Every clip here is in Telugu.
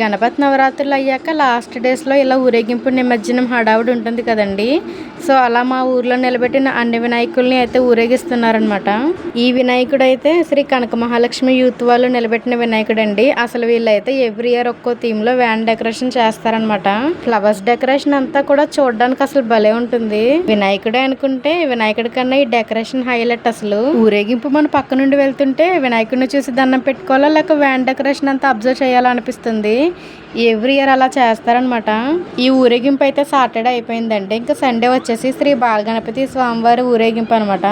Ganapati నవరాత్రులు అయ్యాక లాస్ట్ డేస్లో ఇలా ఊరేగింపు నిమజ్జనం హడావుడి ఉంటుంది కదండి. సో అలా మా ఊర్లో నిలబెట్టిన అన్ని వినాయకుల్ని అయితే ఊరేగిస్తున్నారనమాట ఈ వినాయకుడు అయితే శ్రీ కనక మహాలక్ష్మి యూత్ వాళ్ళు నిలబెట్టిన వినాయకుడు అండి అసలు వీళ్ళైతే ఎవ్రీ ఇయర్ ఒక్కో థీమ్లో వ్యాన్ డెకరేషన్ చేస్తారనమాట ఫ్లవర్స్ డెకరేషన్ అంతా కూడా చూడడానికి అసలు భలే ఉంటుంది. వినాయకుడే అనుకుంటే వినాయకుడి కన్నా ఈ డెకరేషన్ హైలైట్ అసలు. ఊరేగింపు మన పక్క నుండి వెళ్తుంటే వినాయకుడిని చూసి దండం పెట్టుకోవాలా లేక వ్యాన్ డెకరేషన్ అంతా అబ్జర్వ్ చేయాలనిపిస్తుంది okay ఎవ్రీ ఇయర్ అలా చేస్తారనమాట ఈ ఊరేగింపు అయితే సాటర్డే అయిపోయిందంటే ఇంకా సండే వచ్చేసి శ్రీ బాలగణపతి స్వామివారి ఊరేగింపు అనమాట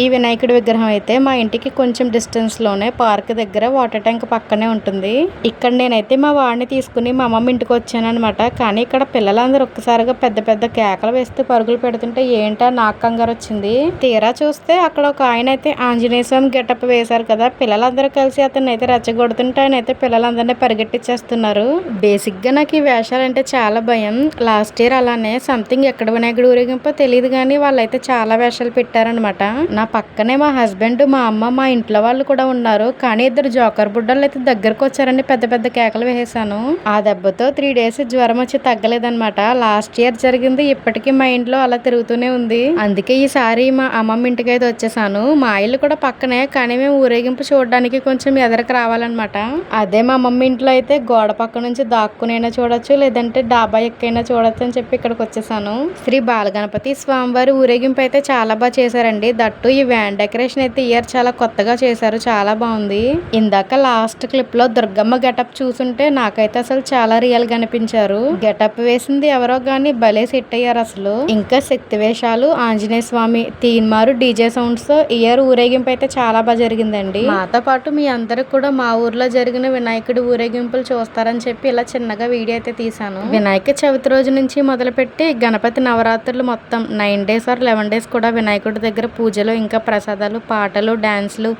ఈ వినాయకుడి విగ్రహం అయితే మా ఇంటికి కొంచెం డిస్టెన్స్లోనే పార్క్ దగ్గర వాటర్ ట్యాంక్ పక్కనే ఉంటుంది. ఇక్కడ నేనైతే మా వాడిని తీసుకుని మా అమ్మమ్మ ఇంటికి వచ్చాను అనమాట కానీ ఇక్కడ పిల్లలందరూ ఒక్కసారిగా పెద్ద పెద్ద కేకలు వేస్తూ పరుగులు పెడుతుంటే ఏంటా నాకు కంగారు వచ్చింది. తీరా చూస్తే అక్కడ ఒక ఆయన అయితే ఆంజనేయ స్వామి గెటప్ వేశారు కదా. పిల్లలందరూ కలిసి అతన్ని అయితే రెచ్చగొడుతుంటే ఆయన అయితే పిల్లలందరినీ పరిగెట్టించేస్తున్నారు బేసిక్గా నాకు ఈ వేషాలంటే చాలా భయం. లాస్ట్ ఇయర్ అలానే సంథింగ్ ఎక్కడ వినాయకుడు ఊరేగింపో తెలియదు కానీ వాళ్ళైతే చాలా వేషాలు పెట్టారనమాట నా పక్కనే మా హస్బెండ్ మా అమ్మ మా ఇంట్లో వాళ్ళు కూడా ఉన్నారు. కానీ ఇద్దరు జోకర్ బుడ్డలు అయితే దగ్గరకు వచ్చారని పెద్ద పెద్ద కేకలు వేసేసాను ఆ దెబ్బతో త్రీ డేస్ జ్వరం వచ్చి తగ్గలేదనమాట లాస్ట్ ఇయర్ జరిగింది ఇప్పటికీ మా ఇంట్లో అలా తిరుగుతూనే ఉంది. అందుకే ఈసారి మా అమ్మమ్మ ఇంటికి అయితే వచ్చేసాను మా ఇల్లు కూడా పక్కనే కానీ మేము ఊరేగింపు చూడడానికి కొంచెం ఎదరకు రావాలన్నమాట. అదే మా అమ్మమ్మ ఇంట్లో అయితే గోడ పక్క నుంచి దాక్కునైనా చూడొచ్చు లేదంటే డాబా ఎక్కైనా చూడొచ్చు అని చెప్పి ఇక్కడికి వచ్చేసాను. శ్రీ బాలగణపతి స్వామివారి ఊరేగింపు అయితే చాలా బాగా చేశారండి. దట్టు ఈ వ్యాన్ డెకరేషన్ అయితే ఇయర్ చాలా కొత్తగా చేశారు చాలా బాగుంది. ఇందాక లాస్ట్ క్లిప్లో దుర్గమ్మ గెటప్ చూసుంటే నాకైతే అసలు చాలా రియల్గా అనిపించారు. గెటప్ వేసింది ఎవరో గాని భలే సెట్ అయ్యారు అసలు. ఇంకా శక్తి వేషాలు ఆంజనేయ స్వామి తీన్మారు డీజే సౌండ్స్ ఇయర్ ఊరేగింపు అయితే చాలా బాగా జరిగిందండి. మాతో పాటు మీ అందరికి కూడా మా ఊర్లో జరిగిన వినాయకుడి ఊరేగింపులు చూస్తారని చెప్పి ఇలా చిన్నగా వీడియో అయితే తీసాను వినాయక చవితి రోజు నుంచి మొదలుపెట్టి గణపతి నవరాత్రులు మొత్తం nine days or eleven days కూడా వినాయకుడి దగ్గర పూజలు ఇంకా ప్రసాదాలు పాటలు డ్యాన్స్లు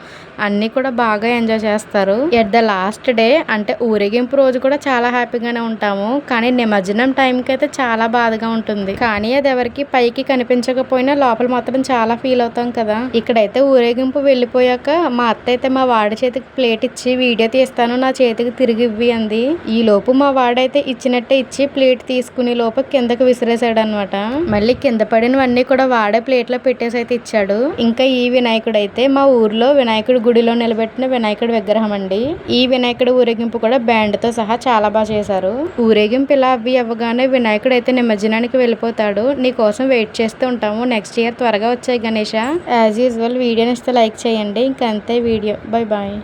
అన్నీ కూడా బాగా ఎంజాయ్ చేస్తారు. ఎట్ ద లాస్ట్ డే అంటే ఊరేగింపు రోజు కూడా చాలా హ్యాపీగానే ఉంటాము. కానీ నిమజ్జనం టైంకి అయితే చాలా బాధగా ఉంటుంది. కానీ అది ఎవరికి పైకి కనిపించకపోయినా లోపల మాత్రం చాలా ఫీల్ అవుతాం కదా. ఇక్కడైతే ఊరేగింపు వెళ్ళిపోయాక మా అత్త అయితే మా వాడి చేతికి ప్లేట్ ఇచ్చి వీడియో తీస్తాను నా చేతికి తిరిగి ఇవ్వి అంది. ఈ లోపు మా వాడైతే ఇచ్చినట్టే ఇచ్చి ప్లేట్ తీసుకునే లోపు కిందకి విసిరేసాడు అనమాట మళ్ళీ కింద పడినవన్నీ కూడా వాడే ప్లేట్లో పెట్టేసి అయితే ఇచ్చాడు. ఇంకా ఈ వినాయకుడు అయితే మా ఊర్లో వినాయకుడి గుడిలో నిలబెట్టిన వినాయకుడి విగ్రహం అండి. ఈ వినాయకుడి ఊరేగింపు కూడా బ్యాండ్తో సహా చాలా బాగా చేశారు. ఊరేగింపు ఇలా అవి అవ్వగానే వినాయకుడు అయితే నిమజ్జనానికి వెళ్ళిపోతాడు. నీ కోసం వెయిట్ చేస్తూ ఉంటాము. నెక్స్ట్ ఇయర్ త్వరగా వచ్చాయి గణేష. యాజ్ యూజువల్ వీడియోని ఇస్తే లైక్ చేయండి. ఇంకంతే అంతే వీడియో. Bye bye